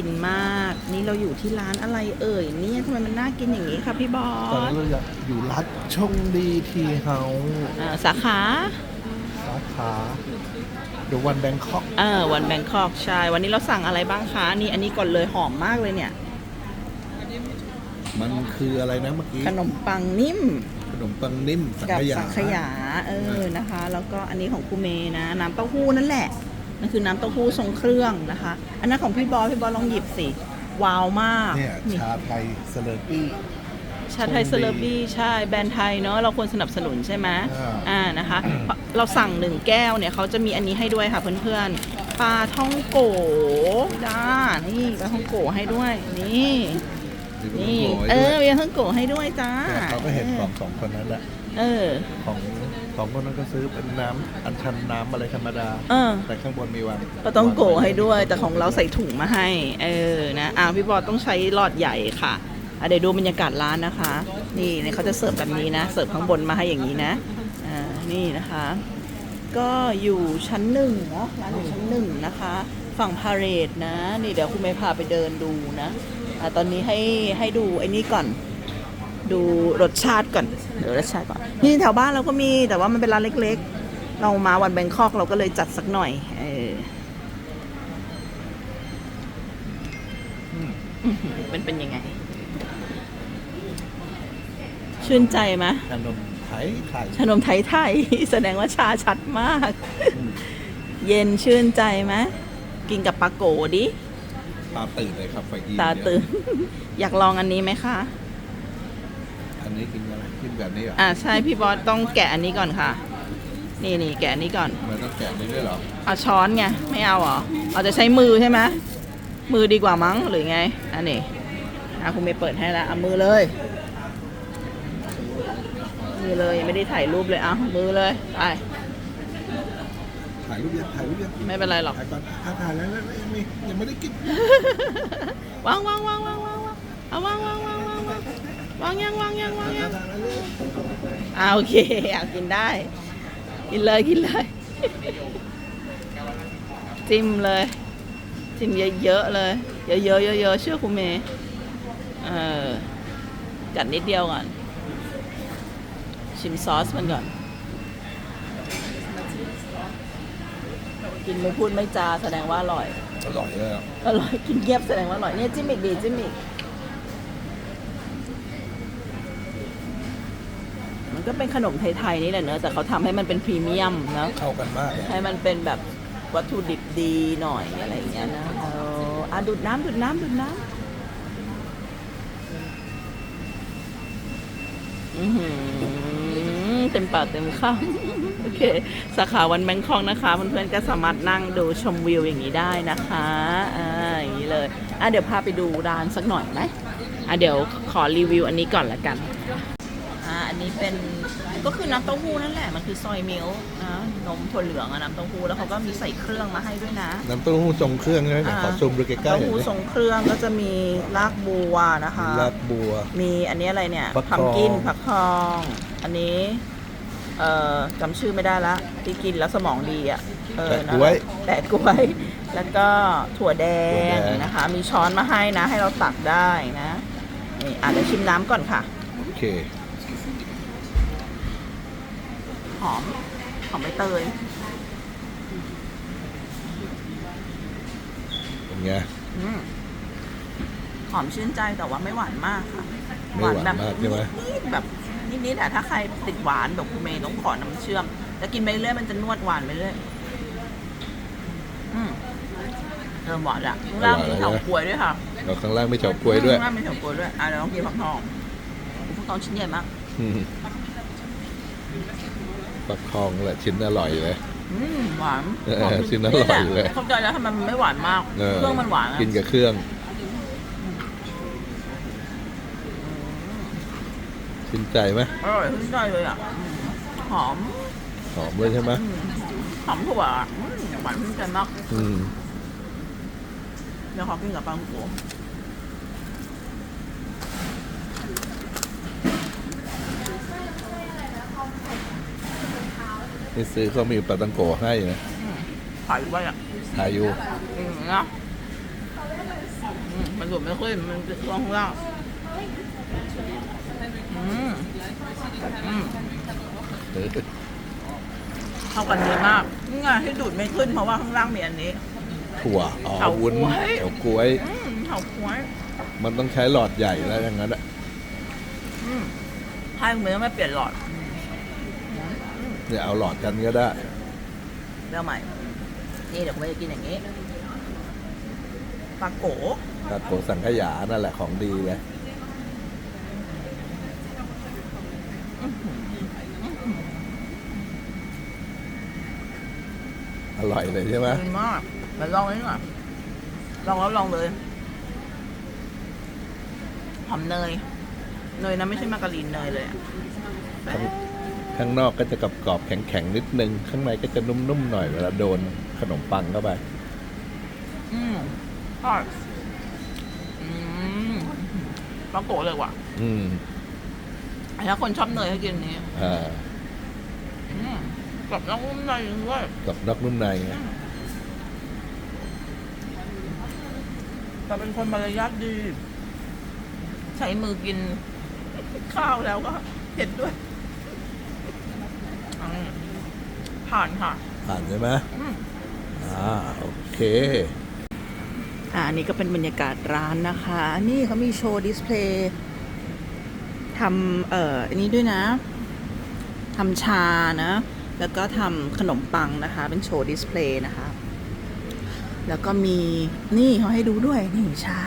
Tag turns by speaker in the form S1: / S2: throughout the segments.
S1: กินมาก นี่เราอยู่ที่ร้านอะไรเอ่ยเนี่ยทำไมมันน่ากินอย่างนี้คะพี่บอ
S2: ตอน
S1: ส
S2: นี้เราอยู่รัฐชงดีทีเฮาส์
S1: อ่าสาขา
S2: สาขาเดวันแบงคอก
S1: เออวันแบงคอกใช่วันนี้เราสั่งอะไรบ้างคะนี่อันนี้ก่อนเลยหอมมากเลยเนี่ย
S2: มันคืออะไรนะเมื่อกี้
S1: ขนมปังนิ่ม
S2: ขนมปังนิ่มสัง
S1: กับ
S2: ขยา
S1: สังขยา เออ นะคะ แล้วก็อันนี้ของครูเมย์นะ น้ำเต้าหู้นั่นแหละ นั่นคือน้ำเต้าหู้ทรงเครื่องนะคะ อันนั้นของพี่บอสพี่บอสลองหยิบสิ ว้าวมาก
S2: เนี่ย
S1: นี่
S2: ชาไทยเซเลปี้
S1: ชาไทย
S2: ชงดี
S1: เซเลบบี้ใช่แบรนด์ไทยเนาะเราควรสนับสนุนใช่ไหม
S2: อ่า
S1: อ่านะคะเพราะเราสั่งหนึ่งแก้วเนี่ยเขาจะมีอันนี้ให้ด้วยค่ะเพื่อนๆปลาท่องโกจ้านี่ปลาท่องโกให้ด้วยนี่นี่เออมีปลาท่องโกให้ด้วยจ้า
S2: เนี่ยเขาก็เห็นของสองคนนั้นแหละ
S1: เออ
S2: ของ สองคนนั้นก็ซื้อเป็นน้ำอัญชันน้ำอะไรธรรมดา
S1: เออ
S2: แต่ข้างบนมีวาง
S1: ปลาท่องโกให้ด้วย แต่ของเราใส่ถุงมาให้ เออนะอ่าพี่บอลต้องใช้หลอดใหญ่ค่ะอะเดี๋ยวดูบรรยากาศร้านนะคะ นี่เนี่ยเขาจะเสิร์ฟแบบนี้นะเสิร์ฟข้างบนมาให้อย่างนี้นะอ่านี่นะคะ ก็อยู่ชั้นหนึ่งเนาะร้านอยู่ชั้นหนึ่งนะคะ ฝั่งพาเรดนะ นี่เดี๋ยวคุณเมย์พาไปเดินดูนะอะตอนนี้ให้ให้ดูไอ้นี่ก่อน ดูรสชาติก่อนเดี๋ยวรสชาติก่อนนี่แถวบ้านเราก็มีแต่ว่ามันเป็นร้านเล็กๆ เรามาวันแบงคอกเราก็เลยจัดสักหน่อยเอออื้อหือเป็นเป็นยังไง ชื่นใจไหม
S2: ขนมไทยไทย
S1: ชานมไทยไทยแสดงว่าชาชัดมาก เย็นชื่นใจไหมกินกับปลาโกดิ
S2: ตาตื่นเลยครับไฟอี
S1: ตาตื่น อยากลองอันนี้ไหมคะ
S2: อั นนี้กินอะไรกินแบบนี้เหรอ
S1: อ่าใช่พี่บอสต้องแกะอันนี้ก่อนค่ะ นี่นี่แกะอันนี้ก่อน
S2: มันต้องแกะนี้ด้วยเหรอ
S1: เอาช้อนไงไม่เอาเหรอเอาจะใช้มือใช่ไหมมือดีกว่ามั้งหรือไงอันนี้อะคุณไม่เปิดให้แล้วเอามือเลยมือเลยยังไม่ได้ถ่ายรูปเลยเอามือเลยไป
S2: ถ่ายรูปยังถ่ายรูปยัง
S1: ไม่เป็นไรหรอก
S2: ถ่ายก่อนอะถ่ายแล้วแล้วยังไม่ยังไม่ได้กิน
S1: วางวางวางวางวางวางเอาวางวางวางวาง วางวางยังวางยังวางยัง
S2: ถ่ายแล้วเลย
S1: อ่าโอเคอยากกินได้ กินเลยกินเลยจิ้มเลยจิ้มเยอะๆเลย เยอะๆเยอะๆเชื่อคุณเมย์เออกัดนิดเดียวก่อน ชิมซอสมันก่อน กินไม่พูดไม่จาแสดงว่าอร่อย
S2: อร่อยเลยอะ
S1: อร่อยกินเงียบแสดงว่าอร่อยเนี่ยจิ้มอีกดีจิ้มอีก มันก็เป็นขนมไทยๆนี่แหละเนอะแต่เขาทำให้มันเป็นพรีเมียมเนอะ
S2: เข้ากันมากเลย
S1: ให้มันเป็นแบบวัตถุดิบดีหน่อยอะไรอย่างเงี้ยนะเอออะดูดน้ำดูดน้ำดูดน้ำอื้อหือเต็มปากเต็มคำโอเค สาขาวันแบงคอกนะคะเพื่อนๆก็สามารถนั่งดูชมวิวอย่างนี้ได้นะคะอ่าอย่างนี้เลยอะเดี๋ยวพาไปดูร้านสักหน่อยไหมอะเดี๋ยวขอรีวิวอันนี้ก่อนละกันอ่าอันนี้ เป็นก็คือน้ำเต้าหู้นั่นแหละมันคือซอยมิลค์นะนมถั่วเหลืองอะน้ำเต้าหู้แล้วเขาก็มีใส่เครื่องมาให้ด้วยนะ
S2: น้ำเต้าหู้ทรงเครื่องใช่ไหม
S1: อ่า
S2: ขอซูมดูใกล้ๆห
S1: เต้า
S2: น่อย
S1: หู้
S2: ดิ
S1: ทรงเครื่องก็จะมีรากบัวนะคะ
S2: ลาดบัว
S1: มีอันนี้อะไรเนี่ย
S2: ฟักทอง
S1: พัมกินผักทอง อันนี้ เอ่อจำชื่อไม่ได้ละที่กินแล้วสมองดีอะเออ
S2: แปะ
S1: นั่
S2: ก
S1: น
S2: ล้
S1: แห
S2: วย
S1: ละแปะกล้วย แล้วก็ถั่วแด
S2: ถั่
S1: ง
S2: วแดง
S1: นะคะ มีช้อนมาให้นะ ให้เราตักได้นะนี่อะเดี๋ยวชิมน้ำก่อนค่ะ
S2: โอเค
S1: หอมหอมใบเตย
S2: เป็นไง
S1: อืมหอมชื่นใจแต่ว่าไม่หวานมากค่ะ
S2: ไม่หวานมากใช่ไหม
S1: นิดๆแบบนิดๆอะถ้าใครติดหวานแบบคุณเมย์ต้องขอน้ำเชื่อมแต่กินไปเรื่อยมันจะนวดหวานไปเรื่อยอืมเริ่มหวานละข้างล่างมีเฉาก๊วยด้วยค่ะ
S2: เราข้างล่างไม่เฉาก๊วยด้วย
S1: ข้างล่างมีเฉาก๊วยด้วยอะเดี๋ยวลองกินผักทองผักทองชิ้นใหญ่มาก
S2: อืม ฟักทองแหละชิ้นอร่อยเลย
S1: อืมหวาน
S2: เออ
S1: หม
S2: ชิ้นอร่อยเลย
S1: เข้าใจแล้วทำไมมันไม่หวานมาก
S2: เออ
S1: เครื่องมันหวานอะ
S2: กินกับเครื่อง ชินใจไหม
S1: อร่อยขึ้นใจเลยอะอืมหอม
S2: หอมเลยใช่ไหม
S1: อืมหอมถั่วอะอืมหวานขึ้นใจมาก
S2: อืม
S1: เดี๋ยวขอกินกับปลาหมึกหั
S2: นี่ซื้อเขามีปลาตังโกให้นะ
S1: ขายไว้อะ
S2: อายุ
S1: อืมนะมันหลุดไม่ขึ้นมันเป็นช่วงข้างล่างอืมอืม
S2: เออ
S1: เข้ากันดีมากนี่ไงที่ดูดไม่ขึ้นเพราะว่าข้างล่างมีอันนี้
S2: ถั่วอ๋อ
S1: เฉาก๊วย
S2: วุ้นเฉาก๊วย
S1: อืมเฉาก้วย
S2: มันต้องใช้หลอดใหญ่แล้วอย่างนั้นอะ
S1: อืมให้เมื่อไม่เปลี่ยนหลอด
S2: เนี่ยเอาหลอดกันก็ได้
S1: เริ่มใหม่ นี่เดี๋ยวผมจะกินอย่างนี้ปลาโก
S2: ตะโกสังขยานั่นแหละของดีเลยอร่อยเลยใช่ไหม
S1: ดีมากมาลองเลยดีกว่าลองแล้วลองเลยหอมเนย เนยนะไม่ใช่มาการีนเนยเลยอะ
S2: ข้าง ข้างนอกก็จะกรอบๆแข็งๆนิดนึง ข้างในก็จะนุ่มๆหน่อยเวลาโดนขนมปังเข้าไป
S1: อืมทอดอืมปลาโกเลยว่ะ
S2: อืม
S1: ถ้าคนชอบเนยให้กินอันนี้
S2: อ่า
S1: อืมกับน้องอุ้มในด้วย
S2: กับนอกนุ่มในไง
S1: แต่เป็นคนมารยาทดี ใช้มือกิน ข้าวแล้วก็เผ็ดด้วยอืม ผ่านค่ะ
S2: ผ่านใช่ไหม
S1: อืม
S2: อ่าโอเค
S1: อ่าอันนี้ก็เป็นบรรยากาศร้านนะคะ นี่เขามีโชว์ดิสเพลย์ทำเอ่ออันนี้ด้วยนะทำชานะ แล้วก็ทำขนมปังนะคะ เป็นโชว์ดิสเพลย์นะคะ แล้วก็มีนี่เขาให้ดูด้วยนี่ชา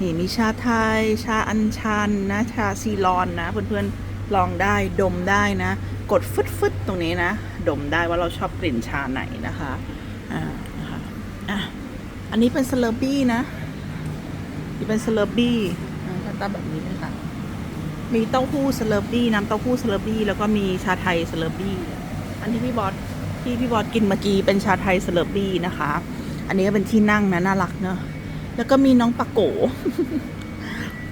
S1: นี่มีชาไทย ชาอัญชันนะ ชาซีลอนนะเพื่อนๆ ลองได้ดมได้นะ กดฟึดฟึดๆตรงนี้นะ ดมได้ว่าเราชอบกลิ่นชาไหนนะคะอ่านะคะอะอันนี้เป็นสเลอร์บี้นะนี่เป็นสเลอร์บี้หน้าตาแบบนี้นะคะมีเต้าหู้สเลอร์บี้น้ำเต้าหู้สเลอร์บี้แล้วก็มีชาไทยสเลอร์บี้อันที่พี่บอสที่พี่บอสกินเมื่อกี้เป็นชาไทยสเลอร์บี้นะคะ อันนี้ก็เป็นที่นั่งนะน่ารักเนอะแล้วก็มีน้องปะโก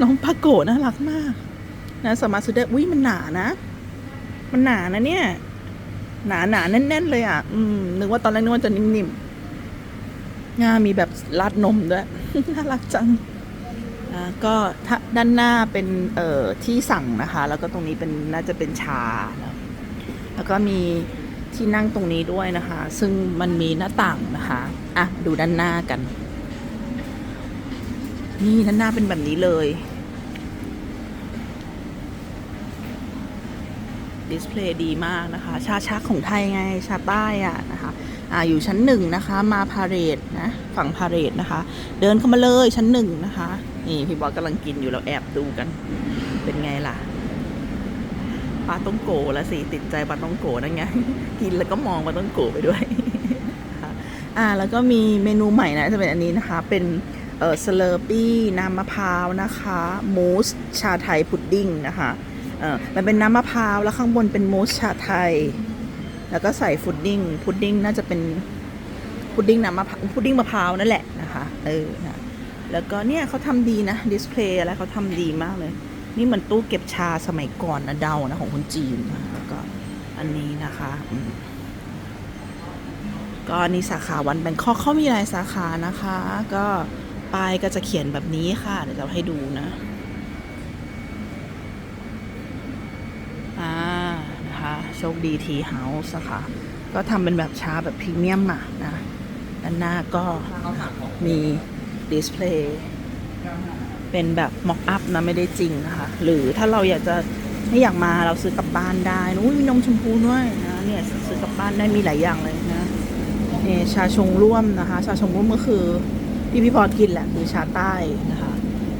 S1: น้องปะโกน่ารักมาก นะสามารถซื้อได้อุ้ยมันหนานะ มันหนานะเนี่ย หนาหนาแน่น ๆ เลยอะ อืมนึกว่าตอนแรกนึกว่าจะนิ่มๆงามีแบบราดนมด้วยน่ารักจังอ่าก็ถ้าด้านหน้าเป็นเอ่อที่สั่งนะคะ แล้วก็ตรงนี้เป็นน่าจะเป็นชา แล้วก็มีที่นั่งตรงนี้ด้วยนะคะ ซึ่งมันมีหน้าต่างนะคะอะดูด้านหน้ากัน นี่ด้านหน้าเป็นแบบนี้เลย ดิสเพลย์ดีมากนะคะ ชาชักของไทยไงชาใต้อะนะคะอ่าอยู่ชั้นหนึ่งนะคะ มาพาเรดนะฝั่งพาเรดนะคะ เดินเข้ามาเลยชั้นหนึ่งนะคะนี่พี่บอสกำลังกินอยู่เราแอบดูกัน เป็นไงล่ะปลาต้องโกละสิติดใจปลาต้องโกนั่นไงกินแล้วก็มองปลาต้องโกไปด้วยนะคะอ่าแล้วก็มีเมนูใหม่นะจะเป็นอันนี้นะคะ เป็นเออสเลอร์ปี้น้ำมะพร้าวนะคะ มูสชาไทยพุดดิ้งนะคะ เออมันเป็นน้ำมะพร้าวแล้วข้างบนเป็นมูสชาไทย แล้วก็ใส่พุดดิ้งพุดดิ้งน่าจะเป็นพุดดิ้งน้ำมะพร้าวพุดดิ้งมะพร้าวนั่นแหละนะคะเออนะแล้วก็เนี่ยเขาทำดีนะดิสเพลย์อะไรเขาทำดีมากเลย นี่เหมือนตู้เก็บชาสมัยก่อนนะเดานะของคนจีนนะแล้วก็อันนี้นะคะก็นนี่สาขาวันแบงคอกเขามีหลายสาขานะคะ ก็ป้ายก็จะเขียนแบบนี้ค่ะ เดี๋ยวเราให้ดูนะ อ่า นะคะ โชคดีทีเฮาส์นะคะก็ทำเป็นแบบชาแบบพรีเมียมอะนะด้านหน้าก็มีดิสเพลย์เป็นแบบม็อกอัพนะไม่ได้จริงนะคะ หรือถ้าเราอยากจะไม่อยากมาเราซื้อกลับบ้านได้นู้นมีนมชมพูด้วยนะเนี่ยซื้อกลับบ้านได้มีหลายอย่างเลยนะนี่ชาชงร่วมนะคะ ชาชงร่วมก็คือที่พี่พอกินแหละคือชาใต้นะคะ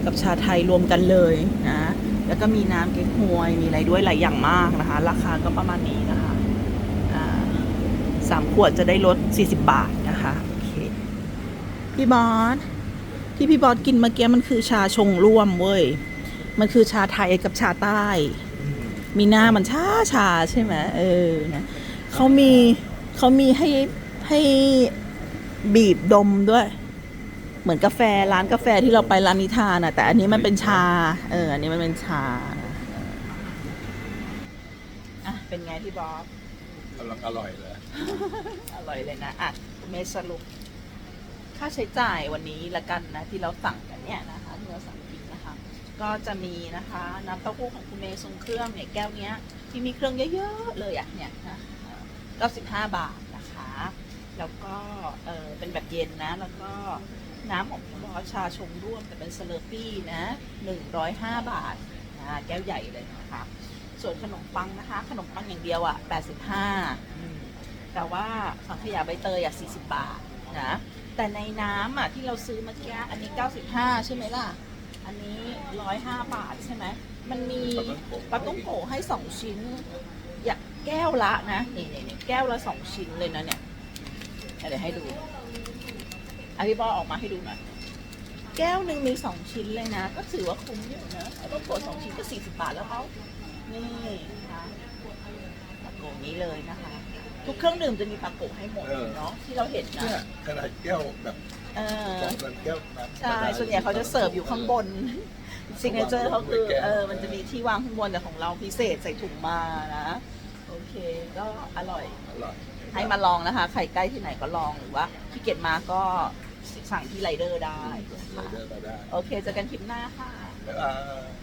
S1: กับชาไทยรวมกันเลยนะ แล้วก็มีน้ำเก๊กฮวย มีอะไรด้วยหลายอย่างมากนะคะ ราคาก็ประมาณนี้นะคะสามขวดจะได้ลด 40 บาทนะคะโอเคพี่บอสที่พี่บอสกินเมื่อกี้มันคือชาชงร่วมเว้ย มันคือชาไทยกับชาใต้ มีหน้ามันชาชาใช่ไหมเออนะเขามีเขามีให้ให้บีบดมด้วย เหมือนกาแฟร้านกาแฟที่เราไปร้านนิทานอะแต่อันนี้มันเป็นชา เออ อันนี้มันเป็นชานะเอออะ เป็นไงพี่บอส
S2: กำลังอร่อยเลย
S1: อร่อยเลยนะ อะเมสรุปคค่าใช้จ่ายวันนี้ละกันนะ ที่เราสั่งกันเนี่ยนะคะที่เราสั่งกินนะคะ ก็จะมีนะคะน้ำเต้าหู้ของคุณเมย์ทรงเครื่องเนี่ยแก้วเนี้ย ที่มีเครื่องเยอะๆเลยอะเนี่ยนะ95 บาทนะคะ แล้วก็เออเป็นแบบเย็นนะ แล้วก็ น้ำของพี่บอสชาชงร่วมแต่เป็นสเลอร์ปี้นะ105 บาทนะแก้วใหญ่เลยนะคะส่วนขนมปังนะคะ ขนมปังอย่างเดียวอะ 85อืมแต่ว่าสังขยาใบเตยอะ40 บาทนะแต่ในน้ำอะที่เราซื้อเมื่อกี้อันนี้ 95 ใช่ไหมล่ะ อันนี้ 105 บาทใช่ไหมมันมีปลาต้องโกะให้ 2 ชิ้น อยากแก้วละนะนี่นี่นี่แก้วละ 2 ชิ้นเลยนะเนี่ยเดี๋ยวให้ดู อภิบอลออกมาให้ดูหน่อยแก้วหนึ่งมี2ชิ้นเลยนะ ก็ถือว่าคุ้มอยู่นะปลาต้องโกะสองชิ้นก็40บาทแล้วเขานี่นะคะปลาโกะนี้เลยนะคะ ทุกเครื่องดื่มจะมีปลาโกะให้หมดเนาะที่เราเห็นนะ
S2: เนี่ยขนาดแก้วแบบ
S1: เออ
S2: สองพันแก้วน้ำ
S1: ใช่ส่วนใหญ่เขาจะเสิร์ฟอยู่ข้างบนซิงเกิลเจอร์เขาคือเออมันจะมีที่วางข้างบนแต่ของเราพิเศษใส่ถุงมานะ โอเค ก็อร่อย
S2: อร่อย
S1: ให้มาลองนะคะ ใครใกล้ที่ไหนก็ลองหรือว่าขี้เกียจมาก็สั่งที่ไรเดอร์ได้
S2: เรา
S1: นะคะ
S2: เดินมาได้
S1: โอเคเจอกันคลิปหน้าค่ะ
S2: บ๊ายบาย